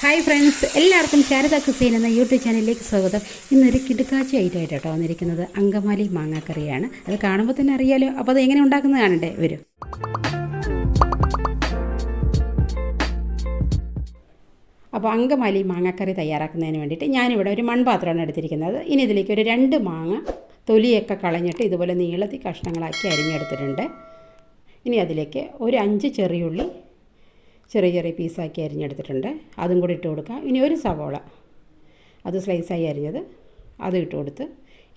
Hi friends എല്ലാവർക്കും ശാരദ ഹുസൈൻ എന്ന YouTube ചാനലിലേക്ക് സ്വാഗതം. ഇന്നൊരു കിടുക്കാച്ചി ആയിട്ടായിട്ട് കേട്ടോ വന്നിരിക്കുന്നത് അങ്കമാലി മാങ്ങാക്കറിയാണ്. അത് കാണുമ്പോൾ തന്നെ അറിയാലോ. അപ്പോൾ അത് എങ്ങനെ ഉണ്ടാക്കുന്നത് കാണണ്ടേ? വരും. അപ്പോൾ അങ്കമാലി മാങ്ങാക്കറി തയ്യാറാക്കുന്നതിന് വേണ്ടിയിട്ട് ഞാനിവിടെ ഒരു മൺപാത്രമാണ് എടുത്തിരിക്കുന്നത്. ഇനി ഇതിലേക്ക് ഒരു രണ്ട് മാങ്ങ തൊലിയൊക്കെ കളഞ്ഞിട്ട് ഇതുപോലെ നീളത്തിൽ കഷ്ണങ്ങളാക്കി അരിഞ്ഞെടുത്തിട്ടുണ്ട്. ഇനി അതിലേക്ക് ഒരു അഞ്ച് ചെറിയുള്ളി ചെറിയ ചെറിയ പീസാക്കി അരിഞ്ഞെടുത്തിട്ടുണ്ട്. അതും കൂടി ഇട്ട് കൊടുക്കാം. ഇനി ഒരു സവോള. അത് സ്ലൈസായി അരിഞ്ഞത്. അത് ഇട്ട് കൊടുത്ത്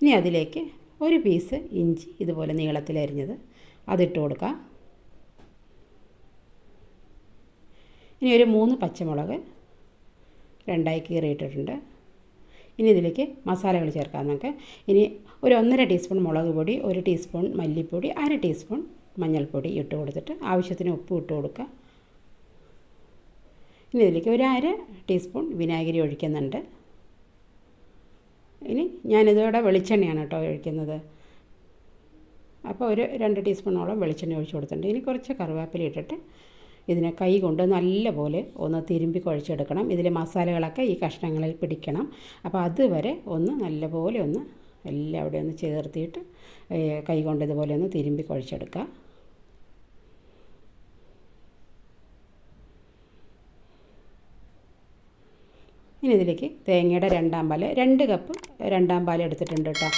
ഇനി അതിലേക്ക് ഒരു പീസ് ഇഞ്ചി ഇതുപോലെ നീളത്തിൽ അരിഞ്ഞത്. അതിട്ട് കൊടുക്കുക ഇനി ഒരു മൂന്ന് പച്ചമുളക് രണ്ടായി കീറിയിട്ടിട്ടുണ്ട്. ഇനി ഇതിലേക്ക് മസാലകൾ ചേർക്കാം നമുക്ക്. ഇനി ഒരു ഒന്നര ടീസ്പൂൺ മുളക് പൊടി ഒരു ടീസ്പൂൺ മല്ലിപ്പൊടി അര ടീസ്പൂൺ മഞ്ഞൾപ്പൊടി ഇട്ട് കൊടുത്തിട്ട് ആവശ്യത്തിന് ഉപ്പ് ഇട്ട് കൊടുക്കുക. ഇനി ഇതിലേക്ക് ഒരു അര ടീസ്പൂൺ വിനാഗിരി ഒഴിക്കുന്നുണ്ട്. ഇനി ഞാനിതോടെ വെളിച്ചെണ്ണയാണ് കേട്ടോ ഒഴിക്കുന്നത്. അപ്പോൾ ഒരു രണ്ട് ടീസ്പൂണോളം വെളിച്ചെണ്ണ ഒഴിച്ച് കൊടുത്തിട്ടുണ്ട്. ഇനി കുറച്ച് കറിവേപ്പില ഇട്ടിട്ട് ഇതിനെ കൈ കൊണ്ട് നല്ലപോലെ ഒന്ന് തിരുമ്പി കുഴച്ചെടുക്കണം. ഇതിലെ മസാലകളൊക്കെ ഈ കഷ്ണങ്ങളിൽ പിടിക്കണം. അപ്പോൾ അതുവരെ ഒന്ന് നല്ലപോലെ ഒന്ന് എല്ലാം അവിടെ ഒന്ന് ചേർത്തിയിട്ട് കൈ കൊണ്ട് ഇതുപോലെ ഒന്ന് തിരുമ്പി കുഴച്ചെടുക്കുക. ഇനി ഇതിലേക്ക് തേങ്ങയുടെ രണ്ടാം പാൽ രണ്ട് കപ്പ് രണ്ടാം പാൽ എടുത്തിട്ടുണ്ട് കേട്ടോ.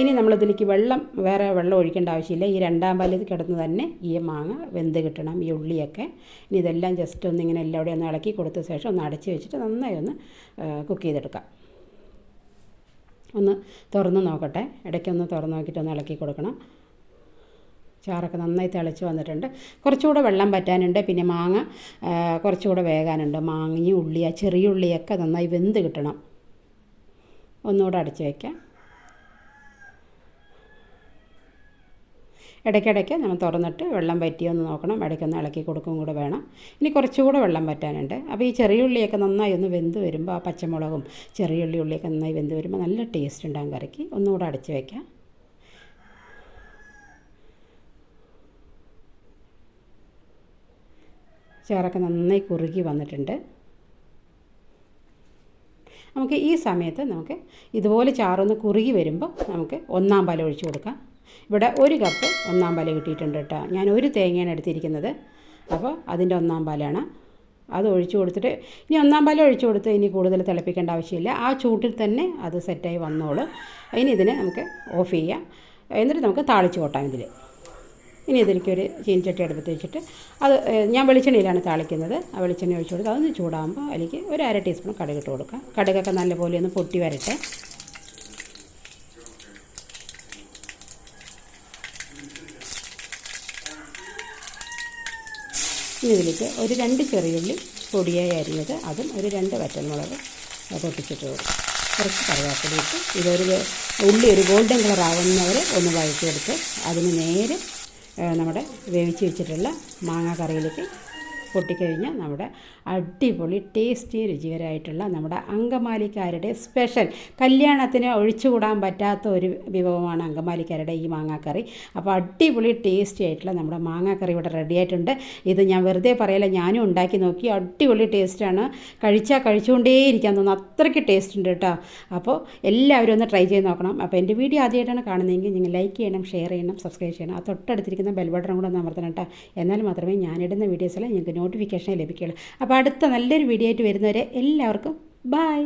ഇനി നമ്മളിതിലേക്ക് വെള്ളം വേറെ വെള്ളം ഒഴിക്കേണ്ട ആവശ്യമില്ല. ഈ രണ്ടാം പാലിൽ കിടന്ന് തന്നെ ഈ മാങ്ങ വെന്ത് കിട്ടണം ഈ ഉള്ളിയൊക്കെ. ഇനി ഇതെല്ലാം ജസ്റ്റ് ഒന്ന് ഇങ്ങനെ എല്ലാവിടെയും ഒന്ന് ഇളക്കി കൊടുത്ത ശേഷം ഒന്ന് അടച്ച് വെച്ചിട്ട് നന്നായി ഒന്ന് കുക്ക് ചെയ്തെടുക്കാം. ഒന്ന് തുറന്ന് നോക്കട്ടെ. ഇടയ്ക്കൊന്ന് തുറന്ന് നോക്കിയിട്ട് ഒന്ന് ഇളക്കി കൊടുക്കണം. ചാറൊക്കെ നന്നായി തിളച്ച് വന്നിട്ടുണ്ട്. കുറച്ചുകൂടെ വെള്ളം പറ്റാനുണ്ട്. പിന്നെ മാങ്ങ കുറച്ചുകൂടെ വേകാനുണ്ട്. മാങ്ങയും ആ ചെറിയ ഉള്ളിയൊക്കെ നന്നായി വെന്ത് കിട്ടണം. ഒന്നുകൂടെ അടച്ച് വയ്ക്കാം ഇടയ്ക്കിടയ്ക്ക് നമ്മൾ തുറന്നിട്ട് വെള്ളം പറ്റിയൊന്ന് നോക്കണം. ഇടയ്ക്കൊന്ന് ഇളക്കി കൊടുക്കും കൂടെ വേണം. ഇനി കുറച്ചുകൂടെ വെള്ളം പറ്റാനുണ്ട് അപ്പോൾ ഈ ചെറിയ ഉള്ളിയൊക്കെ നന്നായി ഒന്ന് വെന്ത് വരുമ്പോൾ ആ പച്ചമുളകും ചെറിയ ഉള്ളി ഉള്ളിയൊക്കെ നന്നായി വെന്ത് വരുമ്പോൾ നല്ല ടേസ്റ്റ് ഉണ്ടാകും കറിക്ക്. ഒന്നുകൂടെ അടച്ച് വയ്ക്കാം ചേറൊക്കെ നന്നായി കുറുകി വന്നിട്ടുണ്ട്. നമുക്ക് ഈ സമയത്ത് നമുക്ക് ഇതുപോലെ ചാറൊന്ന് കുറുകി വരുമ്പോൾ നമുക്ക് ഒന്നാം പാൽ ഒഴിച്ചു കൊടുക്കാം. ഇവിടെ ഒരു കപ്പ് ഒന്നാം പാൽ കിട്ടിയിട്ടുണ്ട് കേട്ടോ. ഞാൻ ഒരു തേങ്ങയാണ് എടുത്തിരിക്കുന്നത്. അപ്പോൾ അതിന്റെ ഒന്നാം പാലാണ്. അത് ഒഴിച്ചു കൊടുത്തിട്ട് ഇനി ഒന്നാം പാൽ ഒഴിച്ചു കൊടുത്ത് ഇനി കൂടുതൽ തിളപ്പിക്കേണ്ട ആവശ്യമില്ല. ആ ചൂട്ടിൽ തന്നെ അത് സെറ്റായി വന്നോളൂ. ഇനി ഇതിനെ നമുക്ക് ഓഫ് ചെയ്യാം. എന്നിട്ട് നമുക്ക് താളിച്ച് കൊട്ടാം ഇതിൽ ഇനി ഇതിലേക്കൊരു ചീനച്ചട്ടി അടുപ്പത്ത് വെച്ചിട്ട് അത് ഞാൻ വെളിച്ചെണ്ണയിലാണ് താളിക്കുന്നത്. ആ വെളിച്ചെണ്ണ ഒഴിച്ച് കൊടുക്കുക. അതൊന്ന് ചൂടാകുമ്പോൾ അതിലേക്ക് ഒരു അര ടീസ്പൂൺ കടുക് ഇട്ട് കൊടുക്കുക. കടുകൊക്കെ നല്ലപോലെ ഒന്ന് പൊട്ടി വരട്ടെ. ഇനി ഇതിലേക്ക് ഒരു രണ്ട് ചെറിയുള്ളി പൊടിയായി അരിഞ്ഞത് അതും ഒരു രണ്ട് വറ്റൻമുളക് പൊട്ടിച്ചിട്ട് കൊടുക്കും കുറച്ച് കറിവേപ്പില ഇട്ട് ഇതൊരു ഉള്ളി ഒരു ഗോൾഡൻ കളർ ആവുന്നവരെ ഒന്ന് വഴറ്റിയെടുത്ത് അതിന് നേരെ നമ്മുടെ വേവിച്ച് വെച്ചിട്ടുള്ള മാങ്ങാ കറിയിലേക്ക് പൊട്ടിക്കഴിഞ്ഞാൽ നമ്മുടെ അടിപൊളി ടേസ്റ്റി രുചികരമായിട്ടുള്ള നമ്മുടെ അങ്കമാലിക്കാരുടെ സ്പെഷ്യൽ കല്യാണത്തിന് ഒഴിച്ചുകൂടാൻ പറ്റാത്ത ഒരു വിഭവമാണ് അങ്കമാലിക്കാരുടെ ഈ മാങ്ങാക്കറി. അപ്പോൾ അടിപൊളി ടേസ്റ്റി ആയിട്ടുള്ള നമ്മുടെ മാങ്ങാക്കറി ഇവിടെ റെഡി ആയിട്ടുണ്ട്. ഇത് ഞാൻ വെറുതെ പറയല ഞാനും ഉണ്ടാക്കി നോക്കി. അടിപൊളി ടേസ്റ്റാണ് കഴിച്ചാൽ കഴിച്ചുകൊണ്ടേയിരിക്കാൻ തോന്നുന്നു. അത്രയ്ക്ക് ടേസ്റ്റ് ഉണ്ട് കേട്ടോ. അപ്പോൾ എല്ലാവരും ഒന്ന് ട്രൈ ചെയ്ത് നോക്കണം. അപ്പോൾ എന്റെ വീഡിയോ ആദ്യമായിട്ടാണ് കാണുന്നതെങ്കിൽ നിങ്ങൾ ലൈക്ക് ചെയ്യണം ഷെയർ ചെയ്യണം സബ്സ്ക്രൈബ് ചെയ്യണം. ആ തൊട്ടടുത്തിരിക്കുന്ന ബെൽ കൂടെ ഒന്ന് അമർത്തണം കേട്ടോ. എന്നാൽ മാത്രമേ ഞാനിടുന്ന വീഡിയോസെല്ലാം നിങ്ങൾക്ക് നോട്ടിഫിക്കേഷൻ ലഭിക്കുകയുള്ളൂ. അപ്പോൾ അടുത്ത നല്ലൊരു വീഡിയോ ആയിട്ട് വരുന്നവരെ എല്ലാവർക്കും ബായ്